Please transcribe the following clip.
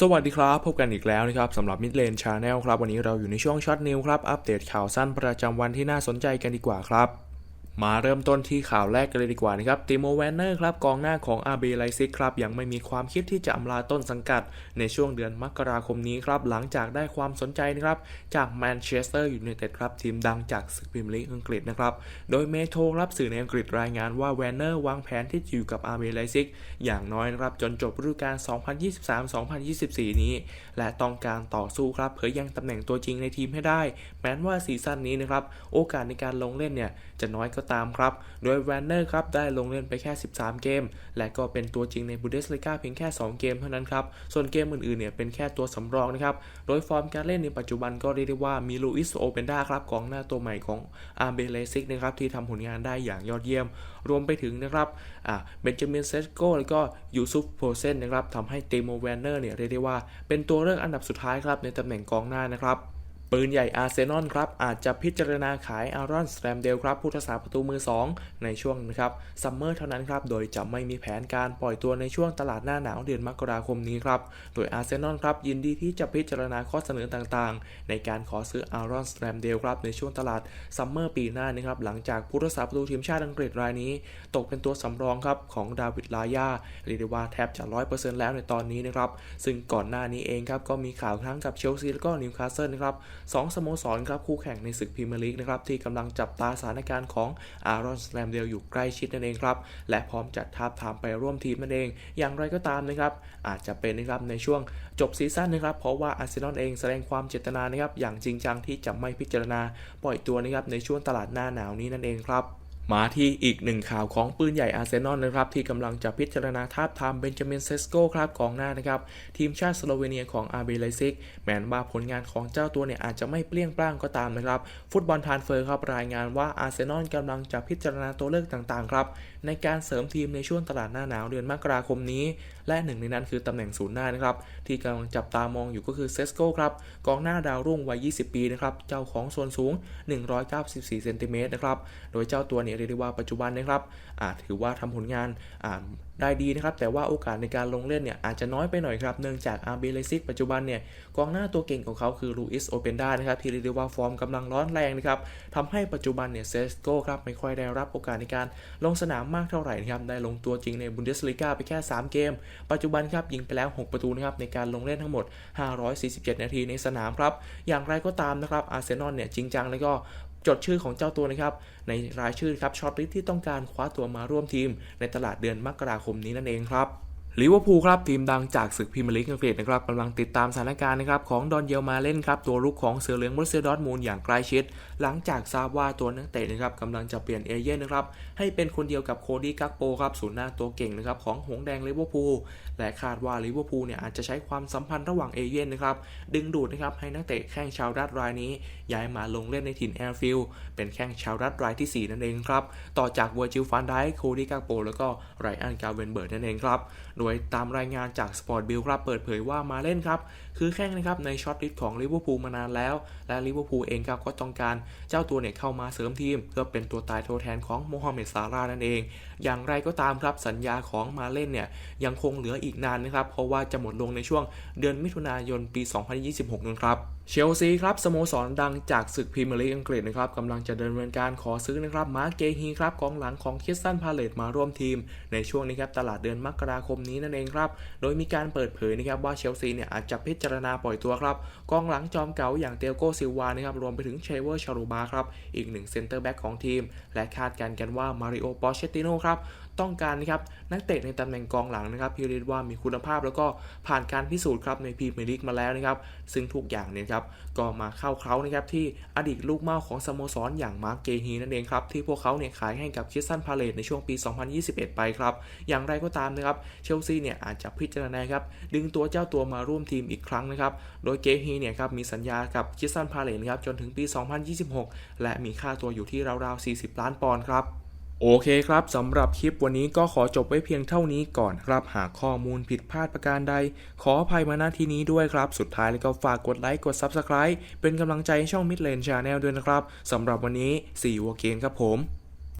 สวัสดีครับ พบกันอีกแล้วนะครับสำหรับ Mid Lane Channel ครับ วันนี้เราอยู่ในช่วงช็อตนิวครับ อัปเดตข่าวสั้นประจำวันที่น่าสนใจกันดีกว่าครับ มาเริ่มต้นที่ข่าวแรกกันเลยดีกว่านะครับติโมแวนเนอร์ครับกองหน้าของ RB Leipzig ครับยังไม่มีความคิดที่จะอำลาต้นสังกัด ในช่วงเดือนมกราคมนี้ครับหลังจากได้ความสนใจนะครับจากแมนเชสเตอร์ยูไนเต็ดครับทีมดังจากศึกพรีเมียร์ลีกอังกฤษนะครับโดยเมโทรรับสื่อในอังกฤษรายงานว่าแวนเนอร์วางแผนที่จะอยู่กับ RB Leipzig อย่างน้อยนะครับจนจบฤดูกาล 2023-2024 นี้ และต้องการต่อสู้ครับเพื่อยังตำแหน่งตัวจริงในทีมให้ได้ แม้ว่าซีซั่นนี้นะครับโอกาสในการลงเล่นเนี่ยจะน้อยก็ตามครับ โดยแวนเนอร์ครับได้ลงเล่นไปแค่ 13 เกม และก็เป็นตัวจริงในบูเดสลิกาเพียงแค่ 2 เกมเท่านั้นครับ ส่วนเกมอื่นๆเนี่ยเป็นแค่ตัวสำรองนะครับ โดยฟอร์มการเล่นในปัจจุบันก็เรียกได้ว่ามีลูอิสโอเปนดาครับกองหน้าตัวใหม่ของอาร์เบเลซิกนะครับที่ทำผลงานได้อย่างยอดเยี่ยม รวมไปถึงนะครับอ่าเบนจามินเซสโกแล้วก็ยูซุฟโพเซนนะครับทำให้เตโมแวนเนอร์เนี่ยเรียกได้ว่าเป็นตัวเลือกอันดับสุดท้ายครับในตำแหน่งกองหน้านะครับ ปืนใหญ่อาร์เซนอลครับ อาจจะพิจารณาขายอารอนสแตมเดลครับ ผู้รักษาประตูมือ 2 ในช่วงนะครับซัมเมอร์เท่านั้นครับ โดยจะไม่มีแผนการปล่อยตัวในช่วงตลาดหน้าหนาวเดือนมกราคมนี้ครับ โดยอาร์เซนอลครับ ยินดีที่จะพิจารณาข้อเสนอต่างๆ ในการขอซื้ออารอนสแตมเดลครับในช่วงตลาดซัมเมอร์ปีหน้านะครับหลังจากผู้รักษาประตูทีมชาติอังกฤษรายนี้ ตกเป็นตัวสำรองครับของดาวิดลายาเรียกได้ว่าแทบจะร้อยเปอร์เซ็นต์แล้วในตอนนี้นะครับซึ่งก่อนหน้านี้เองครับก็มีข่าวทั้งกับเชลซีแล้วก็นิวคาสเซิลนะครับสองสโมสรครับคู่แข่งในศึกพรีเมียร์ลีกนะครับที่กำลังจับตาสถานการณ์ของอารอนสแลมเดลอยู่ใกล้ชิดนั่นเองครับ และพร้อมจัดทาบทามไปร่วมทีมนั่นเอง อย่างไรก็ตามนะครับอาจจะเป็นนะครับในช่วงจบซีซั่นนะครับเพราะว่าอาร์เซนอลเองแสดงความเจตนานะครับอย่างจริงจังที่จะไม่พิจารณาปล่อยตัวนะครับในช่วงตลาดหน้าหนาวนี้นั่นเองครับ มาที่อีกหนึ่งข่าวของปืนใหญ่อาร์เซนอลนะครับ ที่กำลังจะพิจารณาทาบทามเบนจามินเซสโกครับกองหน้านะครับ ทีมชาติสโลเวเนียของอาร์เบไลซิก แม้ว่าผลงานของเจ้าตัวเนี่ยอาจจะไม่เปรี้ยงปร้างก็ตามนะครับ ฟุตบอลทานเฟอร์ครับรายงานว่าอาร์เซนอลกำลังจะพิจารณาตัวเลือกต่างๆครับ ในการเสริมทีมในช่วงตลาดหน้าหนาวเดือนมกราคมนี้ และหนึ่งในนั้นคือตำแหน่งศูนย์หน้านะครับที่กำลังจับตามองอยู่ก็คือเซสโกครับกองหน้าดาวรุ่งวัย 20 ปีนะครับเจ้าของส่วนสูง 194 เซนติเมตรนะครับโดยเจ้าตัวเนี่ยเรียกได้ว่าปัจจุบันนะครับอาจถือว่าทำผลงานได้ดีนะครับ แต่ว่าโอกาสในการลงเล่นเนี่ยอาจจะน้อยไปหน่อยครับ เนื่องจากอาร์เบเลซิกปัจจุบันเนี่ยกองหน้าตัวเก่งของเขาคือลูอิสโอเปนด้านะครับที่เรียกได้ว่าฟอร์มกำลังร้อนแรงนะครับทำให้ปัจจุบันเนี่ยเซสโกครับไม่ค่อยได้รับโอกาสในการลงสนามมากเท่าไหร่นะครับได้ลงตัวจริงในบุนเดสลีกาไปแค่ 3 เกม ปัจจุบันครับยิงไปแล้ว 6 ประตูนะครับในการลงเล่นทั้งหมด 547 นาทีในสนามครับอย่างไรก็ตามนะครับอาร์เซนอลเนี่ยจริงจังแล้วก็ จดชื่อของเจ้าตัวนะครับในรายชื่อครับช็อตลิสที่ต้องการคว้าตัวมาร่วมทีม ในตลาดเดือนมกราคมนี้นั่นเองครับ ลิเวอร์พูลครับทีมดังจากศึกพรีเมียร์ลีกอังกฤษนะครับกำลังติดตามสถานการณ์นะครับของดอนเยลมาเล่นครับตัวรุกของเสือเหลืองบรูเซียดอร์ทมูลอย่างใกล้ชิด หลังจากทราบว่าตัวนักเตะนะครับกำลังจะเปลี่ยนเอเย่นนะครับให้เป็นคนเดียวกับโคดี้กักโปครับศูนย์หน้าตัวเก่งนะครับของหงแดงลิเวอร์พูลและคาดว่าลิเวอร์พูลเนี่ยอาจจะใช้ความสัมพันธ์ระหว่างเอเย่นนะครับดึงดูดนะครับให้นักเตะแข้งชาวรัฐรายนี้ ย้ายมาลงเล่นในถิ่นแอร์ฟิลด์เป็นแข้งชาวรัฐรายที่ 4 นั่นเองครับต่อจากเวอร์จิลฟันไดโคดี้กักโปแล้วก็ไรอันกาเวนเบิร์ดนั่นเองครับโดยตามรายงานจากสปอร์ตบิลครับเปิดเผยว่ามาเล่นครับ คือแข้งนะครับในช็อตลิสต์ของลิเวอร์พูลมานานแล้ว และลิเวอร์พูลเองครับก็ต้องการเจ้าตัวเนี่ยเข้ามาเสริมทีม เพื่อเป็นตัวตายตัวแทนของโมฮัมเหม็ดซาร่านั่นเอง อย่างไรก็ตามครับสัญญาของมาเล่นเนี่ยยังคงเหลืออีกนานนะครับเพราะว่าจะหมดลงในช่วงเดือนมิถุนายนปี 2026นะครับเชลซีครับสโมสรดังจากศึกพรีเมียร์ลีกอังกฤษนะครับกำลังจะดำเนินการขอซื้อนะครับมาร์เกฮีครับกองหลังของคิสตันพาเลตมาร่วมทีม ในช่วงนี้ครับตลาดเดือนมกราคมนี้นั่นเองครับ โดยมีการเปิดเผยนะครับว่าเชลซีเนี่ยอาจจะพิจารณาปล่อยตัวครับกองหลังจอมเก่าอย่างเตียโกซิลวานะครับรวมไปถึงเชเวอร์ชารูบาครับอีกหนึ่งเซนเตอร์แบ็กของทีม และคาดการณ์กันว่ามาริโอปอเชติโนครับต้องการนะครับนักเตะในตำแหน่งกองหลังนะครับที่เรียกว่ามีคุณภาพแล้วก็ผ่านการพิสูจน์ครับในพรีเมียร์ลีกมาแล้วนะครับ ซึ่งทุกอย่างเนี่ยครับก็มาเข้าเคล้านะครับที่อดีตลูกเมาของสโมสรอย่างมาร์กเกฮีนั่นเองครับที่พวกเขาเนี่ยขายให้กับคิสตันพาเลตในช่วงปี 2021 ไปครับอย่างไรก็ตามนะครับเชลซีเนี่ยอาจจะพิจารณาครับดึงตัวเจ้าตัวมาร่วมทีมอีกครั้งนะครับโดยเกฮีเนี่ยครับมีสัญญากับคิสตันพาเลตนะครับจนถึงปี 2026 และมีค่าตัวอยู่ที่ราวๆ 40 ล้านปอนด์ครับ โอเคครับสำหรับคลิปวันนี้ก็ขอจบไว้เพียงเท่านี้ก่อนครับ หากข้อมูลผิดพลาดประการใด ขออภัยมาณที่นี้ด้วยครับ สุดท้ายแล้วก็ฝากกดไลค์กด Subscribe เป็นกำลังใจให้ช่อง Mid Lane Channel ด้วยนะครับสำหรับวันนี้สีวัวเกนครับผม